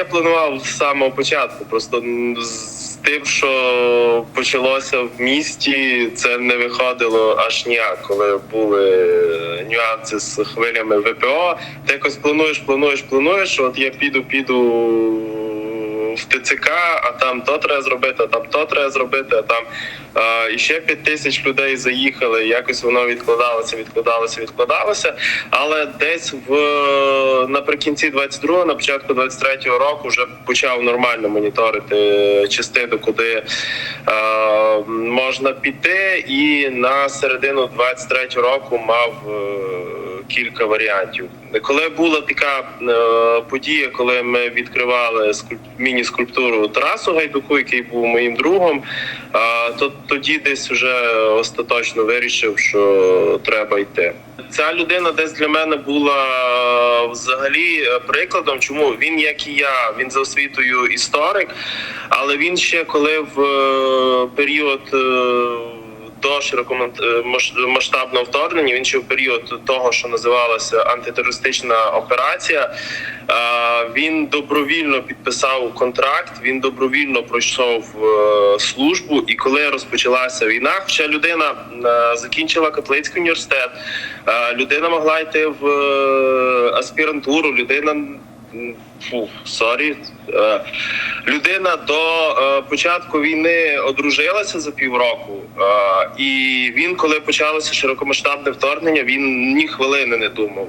Я планував з самого початку. Просто з тим, що почалося в місті, це не виходило аж ніяк, коли були е, нюанси з хвилями ВПО. Ти якось плануєш, плануєш, плануєш. От я піду, піду в ТЦК, а там то треба зробити, а там то треба зробити, а там і ще 5 тисяч людей заїхали. Якось воно відкладалося, відкладалося, відкладалося. Але десь в наприкінці 22-го, на початку 23-го року вже почав нормально моніторити частину, куди е, можна піти, і на середину 23-го року мав. Кілька варіантів. Коли була така е, подія, коли ми відкривали скульп- міні-скульптуру Тарасу Гайдуку, який був моїм другом, е, то тоді десь вже остаточно вирішив, що треба йти. Ця людина десь для мене була е, взагалі е, прикладом, чому він, як і я, він за освітою історик, але він ще коли в е, період. Е, до широкомасштабного вторгнення. Він ще в період того, що називалася антитерористична операція. е, Він добровільно підписав контракт. Він добровільно пройшов е, службу. І коли розпочалася війна, хоча людина е, закінчила католицький університет, е, людина могла йти в е, аспірантуру. Людина фу, сорі. Е, Людина до е, початку війни одружилася за півроку, е, і він, коли почалося широкомасштабне вторгнення, він ні хвилини не думав.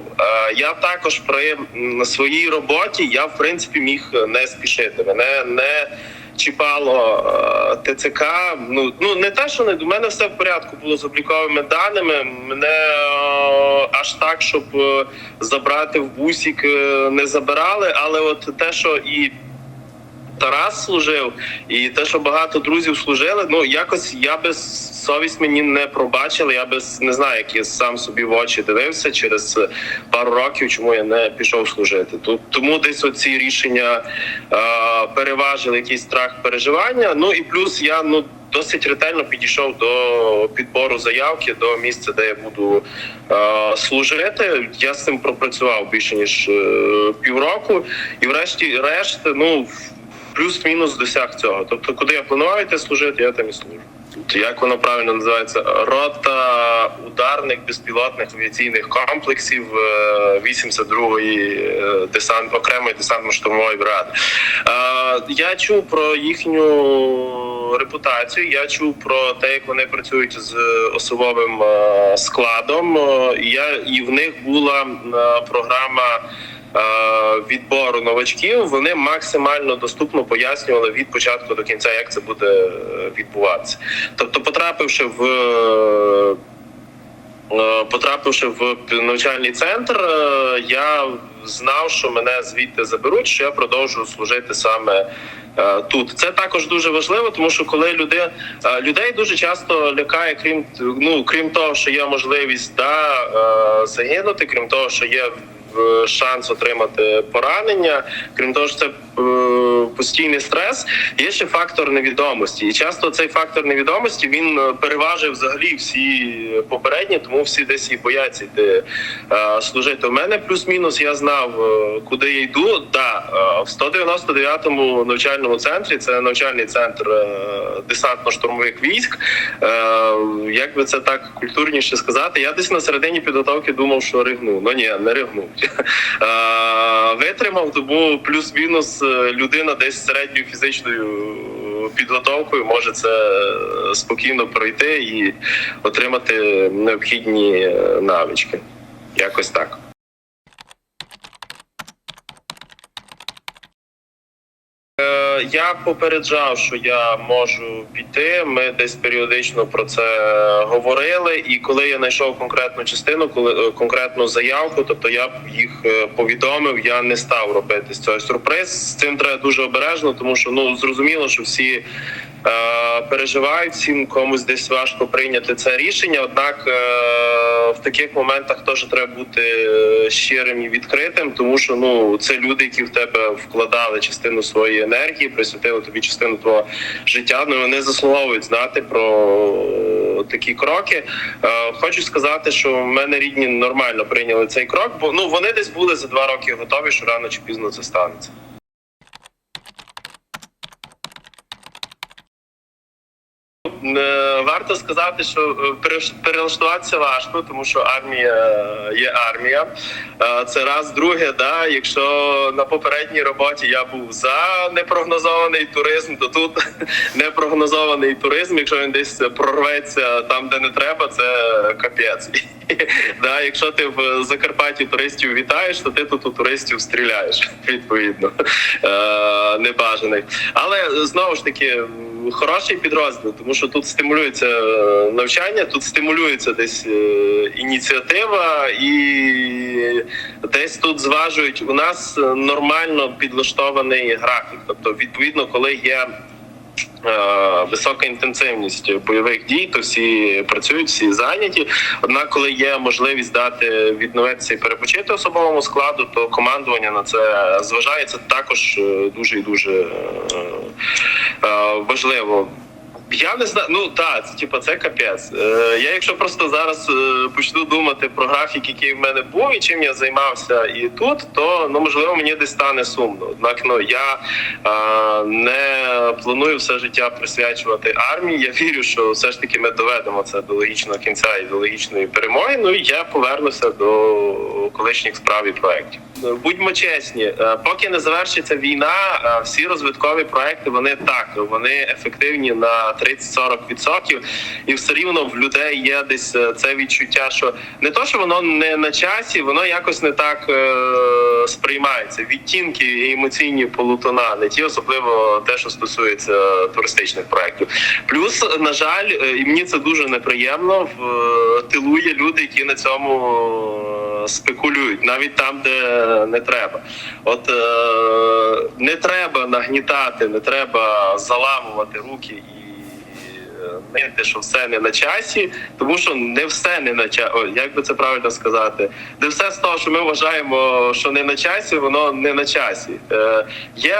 Я також при своїй роботі я в принципі міг не спішити. Мене не чіпало е, ТЦК. Ну ну не те, що не до мене все в порядку було з обліковими даними. Мене е, аж так, щоб е, забрати в бусік, не забирали. Але от те, що і Тарас служив, і те, що багато друзів служили, ну якось я би совість мені не пробачила. Я би не знаю, як я сам собі в очі дивився через пару років, чому я не пішов служити. Тут тому десь оці рішення е, переважили якийсь страх переживання. Ну і плюс я ну. Досить ретельно підійшов до підбору заявки до місця, де я буду е, служити. Я з цим пропрацював більше ніж е, півроку, і врешті-решт, ну плюс-мінус досяг цього. Тобто, куди я планував йти служити, я там і служу. Як воно правильно називається? Рота ударних безпілотних авіаційних комплексів е, 82-ї е, десант окремої десантно-штурмової бригади. Е, Я чув про їхню репутацію. Я чув про те, як вони працюють з особовим е, складом. Е, я і в них була е, програма е, відбору новачків. Вони максимально доступно пояснювали від початку до кінця, як це буде е, відбуватися. Тобто, потрапивши в е, Е, Потрапивши в навчальний центр, е, я знав, що мене звідти заберуть, що я продовжу служити саме е, тут. Це також дуже важливо, тому що коли люди е, людей дуже часто лякає, крім ну крім того, що є можливість да, е, загинути, крім того, що є шанс отримати поранення, крім того, що це е, постійний стрес. Є ще фактор невідомості, і часто цей фактор невідомості він е, переважує взагалі всі попередні, тому всі десь і бояться йти е, служити. У мене плюс-мінус я знав, е, куди я йду. Да, е, в 199-му навчальному центрі це навчальний центр е, десантно-штурмових військ. Е, Як би це так культурніше сказати, я десь на середині підготовки думав, що ригну. Ну ні, не ригнув. Е, Витримав, тому плюс-мінус е, людина десь середньою фізичною підготовкою може це е, спокійно пройти і отримати необхідні е, навички. Якось так. Е, Я попереджав, що я можу піти. Ми десь періодично про це говорили. І коли я знайшов конкретну частину, коли е, конкретну заявку, тобто я їх е, повідомив. Я не став робити з цього сюрприз. З цим треба дуже обережно, тому що ну зрозуміло, що всі. е, Переживають всім комусь десь важко прийняти це рішення. Однак в таких моментах теж треба бути е, щирим і відкритим, тому що ну це люди, які в тебе вкладали частину своєї енергії, присвятили тобі частину твого життя. Ну вони заслуговують знати про такі кроки. Е, Хочу сказати, що в мене рідні нормально прийняли цей крок, бо ну вони десь були за два роки готові, що рано чи пізно це станеться. е, варто сказати, що е, перелаштуватися важко, тому що армія є армія. Е, Це раз. Друге, да, якщо на попередній роботі я був за непрогнозований туризм, то тут непрогнозований туризм. Якщо він десь прорветься там, де не треба, це капець. Да, якщо ти в Закарпатті туристів вітаєш, то ти тут у туристів стріляєш відповідно е, небажаних. Але знову ж таки хороший підрозділ, тому що тут стимулюється е, навчання, тут стимулюється десь е, ініціатива, і десь тут зважують у нас е, нормально підлаштований графік. Тобто, відповідно, коли є. Е, Висока інтенсивність бойових дій, то всі працюють, всі зайняті. Однак, коли є можливість дати відновитися і перепочити особовому складу, то командування на це зважається також е, дуже і дуже е, важливо. Я не знаю, ну так, це типу, це капець. Е, я якщо просто зараз е, почну думати про графік, який в мене був і чим я займався і тут, то ну можливо мені десь стане сумно. Однак ну я е, не планую все життя присвячувати армії. Я вірю, що все ж таки ми доведемо це до логічного кінця і до логічної перемоги. Ну і я повернуся до колишніх справ і проєктів. Будьмо чесні, е, поки не завершиться війна, е, всі розвиткові проекти вони так вони ефективні на 30-40%. І все рівно в людей є десь е, це відчуття, що не то, що воно не на часі, воно якось не так сприймається. Відтінки і емоційні полутона, не ті, особливо те, що стосується туристичних проєктів. Плюс, на жаль, і мені це дуже неприємно. В тилу є люди, які на цьому спекулюють, навіть там, де не треба. От е, не треба нагнітати, не треба заламувати руки і нити, що все не на часі, тому що не все не на часі. Як би це правильно сказати? Не все з того, що ми вважаємо, що не на часі, воно не на часі. Е, є,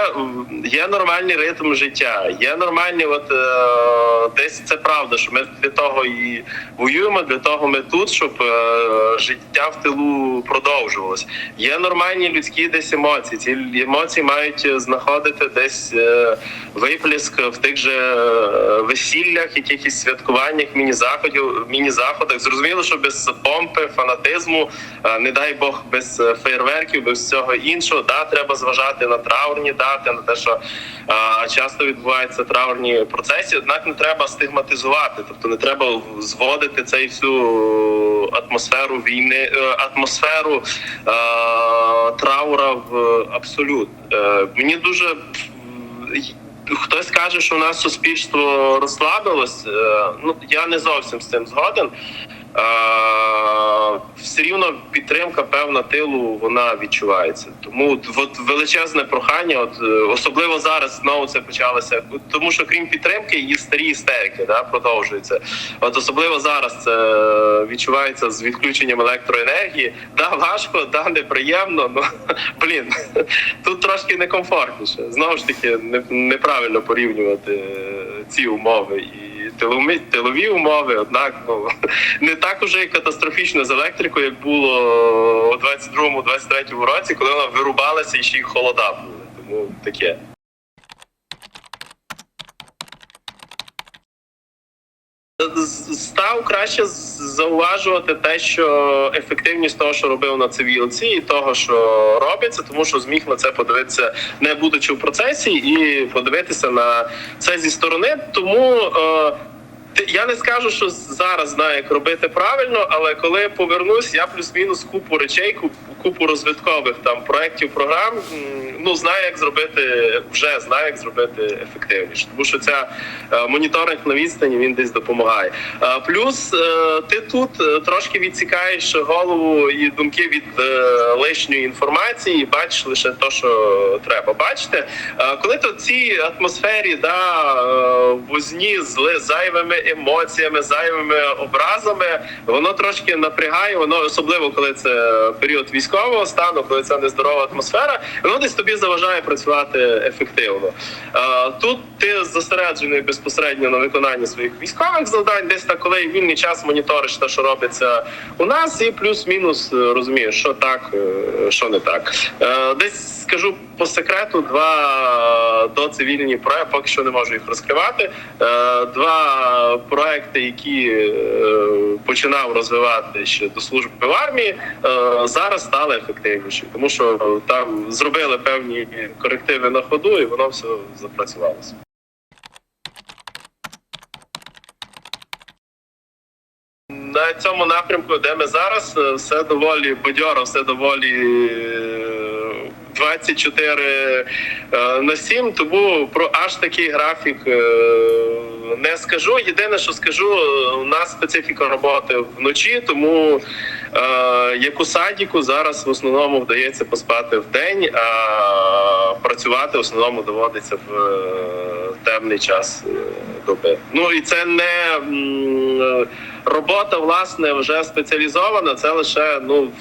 є нормальний ритм життя, є нормальні, от е, десь це правда, що ми для того і воюємо, для того ми тут, щоб е, життя в тилу продовжувалось. Є нормальні людські десь емоції. Ці емоції мають знаходити десь е, виплеск в тих же е, весіллях, якихось святкуваннях, міні-заходів, міні-заходах. Зрозуміло, що без помпи, фанатизму, е, не дай Бог, без е, фейерверків, без всього іншого, да, треба зважати на траурні дати, на те, що е, часто відбуваються траурні процеси. Однак не треба стигматизувати, тобто не треба зводити цей всю атмосферу війни, атмосферу траура в абсолют. Мені дуже хтось каже, що у нас суспільство розслабилось. Е, ну я не зовсім з цим згоден. Е, все рівно підтримка певна тилу вона відчувається. Тому от величезне прохання, от е, особливо зараз знову це почалося. Тому що крім підтримки, є старі істерики, да, продовжуються. От особливо зараз це відчувається з відключенням електроенергії. Да, важко, да, неприємно. Ну блін, тут трошки некомфортніше. Знову ж таки, не, неправильно порівнювати е, ці умови тилові, тилові умови. Однак ну не так уже і катастрофічно з електрикою, як було у 22-23 році, коли вона вирубалася і ще й холода були. Тому таке. Став краще зауважувати те, що ефективність того, що робив на цивілці, і того, що робиться, тому що зміг на це подивитися, не будучи в процесі, і подивитися на це зі сторони. Тому е, я не скажу, що зараз знаю, як робити правильно, але коли повернусь, я плюс-мінус купу речей, купу, розвиткових там проєктів, програм. Ну знаю, як зробити вже знаю, як зробити ефективніше, тому що ця е, моніторинг на відстані він десь допомагає. Е, плюс е, ти тут трошки відсікаєш голову і думки від лишньої інформації, і бачиш лише те, що треба бачити. Коли в цій атмосфері да, возні з зайвими емоціями, зайвими образами, воно трошки напрягає, воно особливо коли це період військового стану, коли це нездорова атмосфера, воно десь тобі тобі заважає працювати ефективно. Е, Тут ти зосереджений безпосередньо на виконанні своїх військових завдань, десь так, коли вільний час моніториш те, що робиться у нас, і плюс-мінус е, розумієш, що так, е, що не так. Десь скажу по секрету, два доцивільні проекти, поки що не можу їх розкривати. Е, Два проекти, які е, починав розвивати ще до служби в армії, е, зараз стали ефективніші, тому що там зробили певні корективи на ходу, і воно все запрацювалося. На цьому напрямку, де ми зараз, е, все доволі бадьоро, все доволі е, 24 е, на 7, тому про аж такий графік е, не скажу. Єдине, що скажу, у нас специфіка роботи вночі, тому е, як у садіку зараз в основному вдається поспати в день, а працювати в основному доводиться в темний час доби. Ну і це не робота, власне, вже спеціалізована. Це лише ну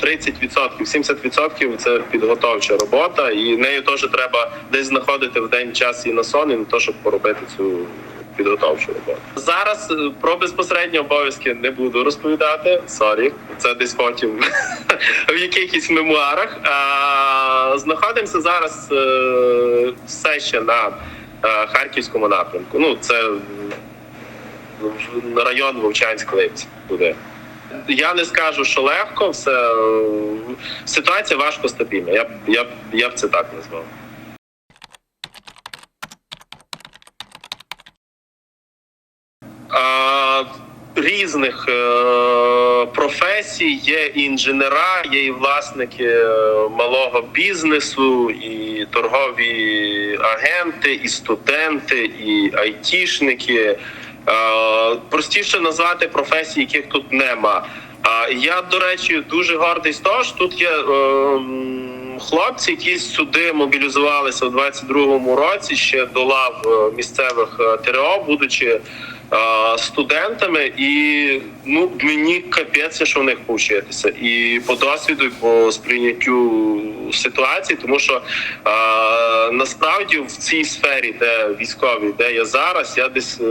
30%, 70% це підготовча робота, і нею теж треба десь знаходити в день час і на сон, і на те, щоб поробити цю. Підготовчу роботу зараз е, про безпосередні обов'язки не буду розповідати. Сорі, це десь потім в якихось мемуарах. А, знаходимося зараз е, все ще на е, харківському напрямку. Ну це в- район Вовчанськ Липці туди. Я не скажу, що легко, все ситуація важко стабільна. Я б я я б це так назвав. Різних е, професій є і інженера, є і власники е, малого бізнесу, і торгові агенти, і студенти, і айтішники. Е, простіше назвати професії, яких тут нема. А я, до речі, дуже гордий з того, що тут є. е, Хлопці, які сюди мобілізувалися в 22-му році ще до лав е, місцевих е, ТРО, будучи е, студентами, і ну мені капець, що в них повчитися, і по досвіду, і по сприйняттю ситуації, тому що е, насправді в цій сфері, де військові, де я зараз, я десь е,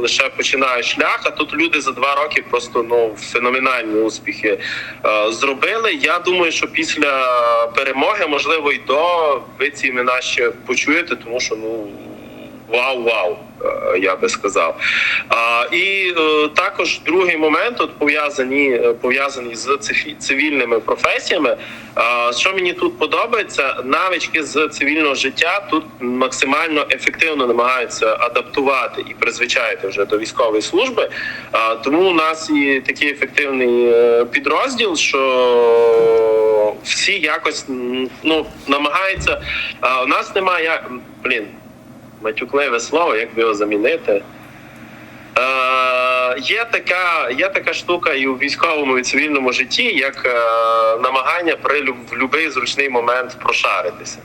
лише починаю шлях. А тут люди за два роки просто ну феноменальні успіхи е, зробили. Я думаю, що після перемоги, можливо, і до ви ці імена ще почуєте, тому що ну. Вау, вау, е, я би сказав. І е, також другий момент, от пов'язані е, пов'язаний з цивільними професіями. Що мені тут подобається, навички з цивільного життя тут максимально ефективно намагаються адаптувати і призвичаїти вже до військової служби. Тому у нас і такий ефективний підрозділ, що всі якось ну намагаються. У нас немає блін матюкливе слово, як би його замінити. Е, є, така, є така штука і у військовому і цивільному житті, як е, намагання при лю- в будь-який зручний момент прошаритися.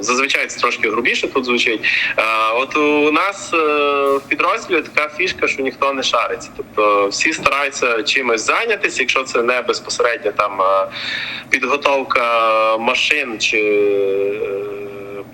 Зазвичай це трошки грубіше тут звучить. Е, от у нас е, в підрозділі така фішка, що ніхто не шариться. Тобто всі стараються чимось зайнятися, якщо це не безпосередньо там е, підготовка машин чи.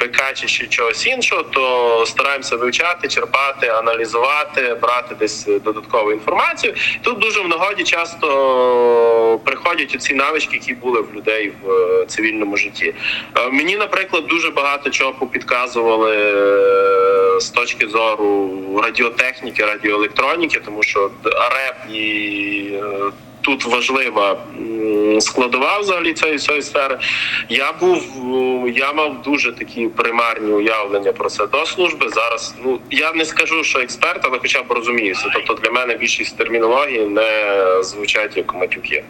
Е, БК чи ще чогось іншого, то стараємося вивчати, черпати, аналізувати, брати десь додаткову інформацію. Тут дуже в нагоді часто приходять ці навички, які були в людей в е, цивільному житті. Е, Мені, наприклад, дуже багато чого попідказували е, з точки зору радіотехніки, радіоелектроніки, тому що РЕП і е, тут важлива складова взагалі цієї цієї сфери. Я був я мав дуже такі примарні уявлення про це до служби. Зараз ну я не скажу, що експерт, але хоча б розуміюся. Тобто для мене більшість термінології не звучать як матюки.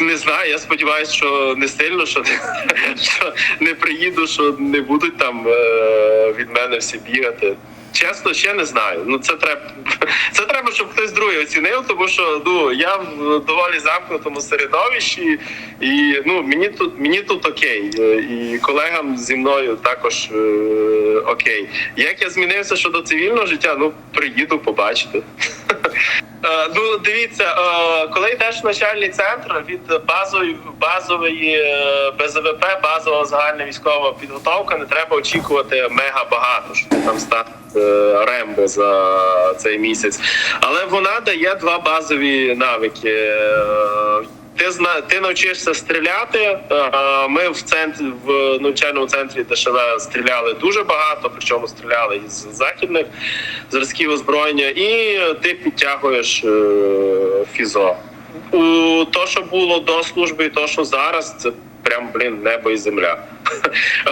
Не знаю, я сподіваюся, що не сильно, що, що не приїду, що не будуть там е, від мене всі бігати. Чесно, ще не знаю. Ну це треба це треба, щоб хтось другий оцінив, тому що ну я в доволі замкнутому середовищі, і ну мені тут мені тут окей. І колегам зі мною також е, окей. Як я змінився щодо цивільного життя, ну приїду, побачите. Е, Ну, дивіться, е, коли йдеш в навчальний центр від базової базової е, БЗВП, базова загальна військова підготовка, не треба очікувати мега багато, щоб там стати рембо за цей місяць. Але вона дає два базові навики. Ти зна ти навчишся стріляти. Е, Ми в центрі в навчальному центрі ДШВ стріляли дуже багато, причому стріляли із західних зразків озброєння, і ти підтягуєш е, фізо. У то, що було до служби, і то, що зараз, це прям блін небо і земля. Е,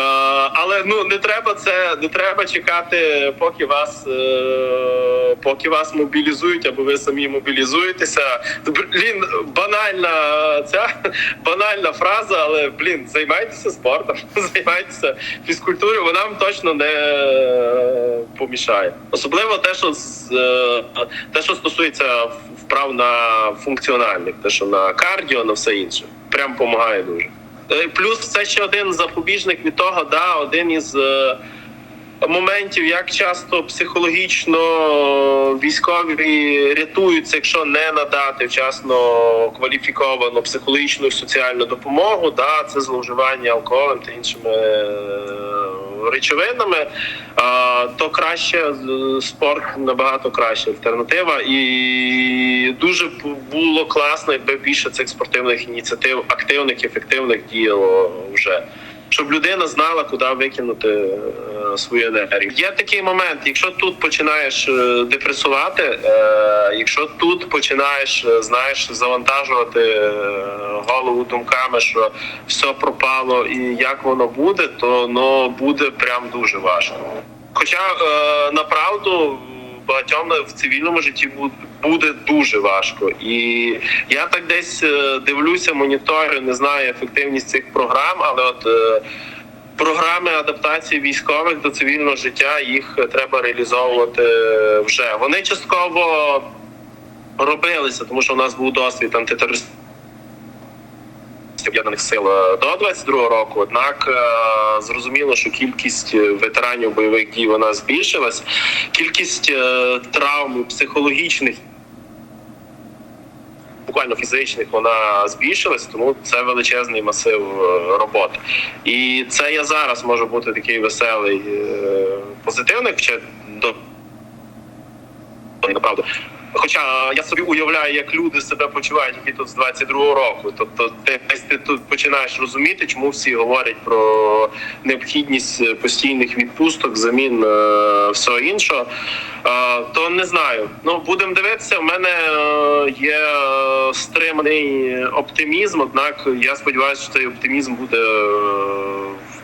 Але ну не треба це, не треба чекати, поки вас е, поки вас мобілізують, або ви самі мобілізуєтеся. Блін, банальна ця банальна фраза, але блін, займайтеся спортом, займайтеся фізкультурою, вона вам точно не помішає. Особливо те, що е, те, що стосується вправ на функціональних, те, що на кардіо, на все інше, прям допомагає дуже. Е, Плюс це ще один запобіжник від того, да, один із е, моментів, як часто психологічно військові рятуються, якщо не надати вчасно кваліфіковану психологічну і соціальну допомогу, да, це зловживання алкоголем та іншими е, речовинами, то краще е, спорт набагато краща альтернатива. І дуже було класно, якби більше цих спортивних ініціатив, активних, ефективних діяло вже. Щоб людина знала, куди викинути е, свою енергію. Є такий момент, якщо тут починаєш е, депресувати, е, якщо тут починаєш, знаєш, завантажувати голову думками, що все пропало і як воно буде, то ну, буде прям дуже важко. Хоча направду багатьом в цивільному житті буде дуже важко. І я так десь е, дивлюся, моніторю, не знаю ефективність цих програм, але от. е, Програми адаптації військових до цивільного життя їх треба реалізовувати вже. Вони частково робилися, тому що у нас був досвід антитерористичний об'єднаних сил е, до 22 року. Однак е, зрозуміло, що кількість ветеранів бойових дій вона збільшилась. Кількість е, травм психологічних. Буквально фізичних вона збільшилась, тому це величезний масив е, роботи. І це я зараз можу бути такий веселий е, позитивний, хоча до направду. Хоча я собі уявляю, як люди себе почувають, які тут з 22-го року. Тобто, ти ти тут починаєш розуміти, чому всі говорять про необхідність постійних відпусток, замін е, всього іншого. Е, то не знаю. Ну будемо дивитися. У мене е, є е, стриманий оптимізм. Однак я сподіваюся, що цей оптимізм буде. е,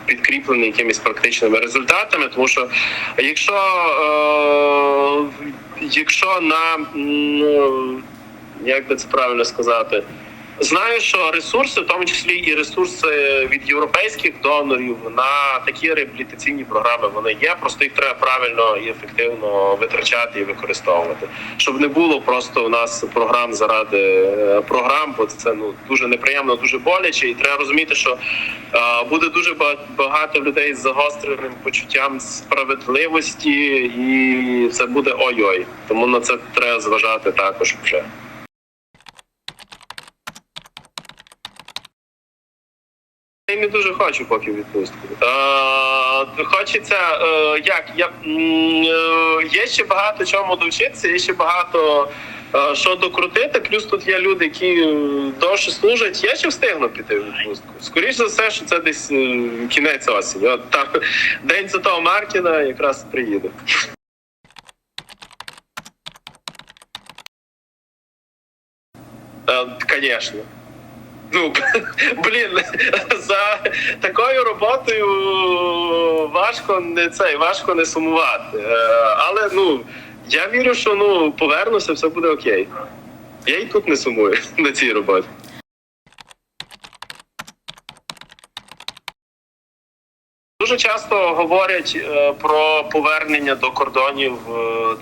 Підкріплений якимись практичними результатами, тому що якщо е, якщо на ну, як би це правильно сказати, знаю, що ресурси, в тому числі і ресурси від європейських донорів на такі реабілітаційні програми, вони є. Просто їх треба правильно і ефективно витрачати і використовувати, щоб не було просто у нас програм заради е, програм, бо це ну дуже неприємно, дуже боляче, і треба розуміти, що е, буде дуже ба- багато людей з загостреним почуттям справедливості, і це буде ой-ой. Тому на це треба зважати також вже. Я не дуже хочу поки відпустку. Е, хочеться, е, як я е, є ще багато чому довчитися, є ще багато е, що докрутити. Плюс тут є люди, які е, довше служать. Я ще встигну піти в відпустку. Скоріше за все, що це десь е, кінець осені. От там день Святого Мартіна якраз приїду. Звісно. Ну, блін, за такою роботою важко не цей, важко не сумувати. Е, Але ну я вірю, що ну повернуся, все буде окей. Я і тут не сумую на цій роботі. Дуже часто говорять е, про повернення до кордонів е,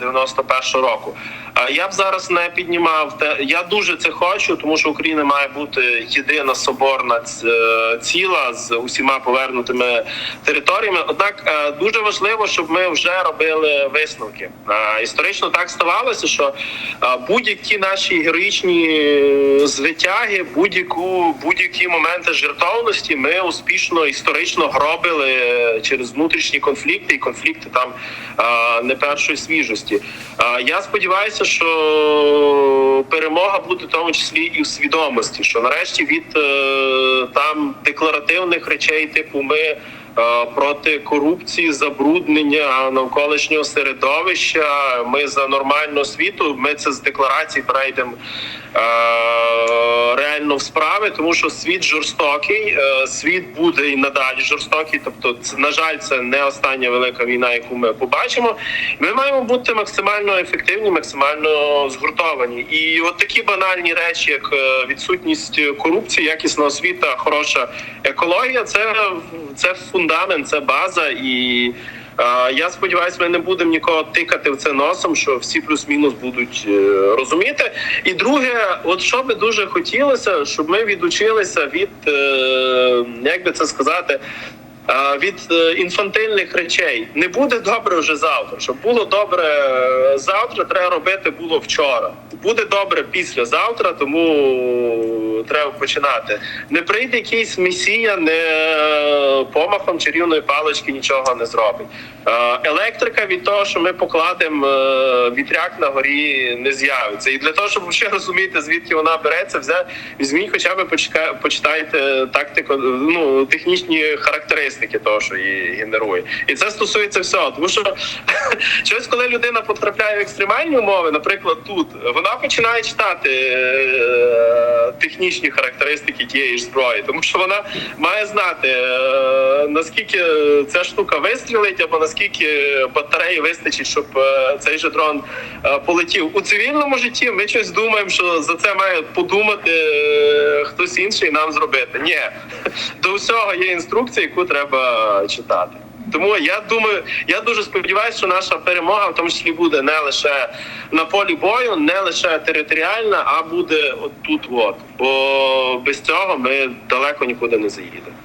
91-го року. А я б зараз не піднімав те. Я дуже це хочу, тому що Україна має бути єдина соборна е, ціла з усіма повернутими територіями. Однак е, дуже важливо, щоб ми вже робили висновки. Е, Історично так ставалося, що е, будь-які наші героїчні е, звитяги, будь-яку будь-які моменти жертовності ми успішно історично гробили е, через внутрішні конфлікти і конфлікти там не першої свіжості. Я сподіваюся, що перемога буде в тому числі і в свідомості, що нарешті від е, там декларативних речей, типу ми. Е, Проти корупції, забруднення навколишнього середовища. Ми за нормальну освіту. Ми це з декларацій перейдемо е, реально в справи, тому що світ жорстокий, е, світ буде і надалі жорстокий. Тобто, це, на жаль, це не остання велика війна, яку ми побачимо. Ми маємо бути максимально ефективні, максимально згуртовані. І от такі банальні речі, як відсутність корупції, якісна освіта, хороша екологія, це, це фундамент, це база і. Е, Я сподіваюся, ми не будемо нікого тикати в це носом, що всі плюс-мінус будуть е, розуміти. І друге, от що би дуже хотілося, щоб ми відучилися від е, як би це сказати. е, Від е, інфантильних речей не буде добре вже завтра. Щоб було добре е, завтра, треба робити було вчора. Буде добре післязавтра, тому треба починати. Не прийде якийсь месія, не е, помахом чарівної палички нічого не зробить. Е, Електрика від того, що ми покладемо е, вітряк на горі, не з'явиться. І для того, щоб ще розуміти, звідки вона береться, взя- візьміть хоча б почитайте тактику, ну технічні характеристики того, що її генерує. І це стосується всього. Тому що щось, коли людина потрапляє в екстремальні умови, наприклад, тут вона починає читати е, технічні характеристики тієї ж зброї, тому що вона має знати е, наскільки ця штука вистрілить, або наскільки батареї вистачить, щоб е, цей же дрон е, полетів у цивільному житті. Ми щось думаємо, що за це має подумати хтось інший нам зробити. Ні, до всього є інструкція, яку треба читати. Тому я думаю, я дуже сподіваюся, що наша перемога в тому числі буде не лише на полі бою, не лише територіальна, а буде от тут. От бо без цього ми далеко нікуди не заїдемо.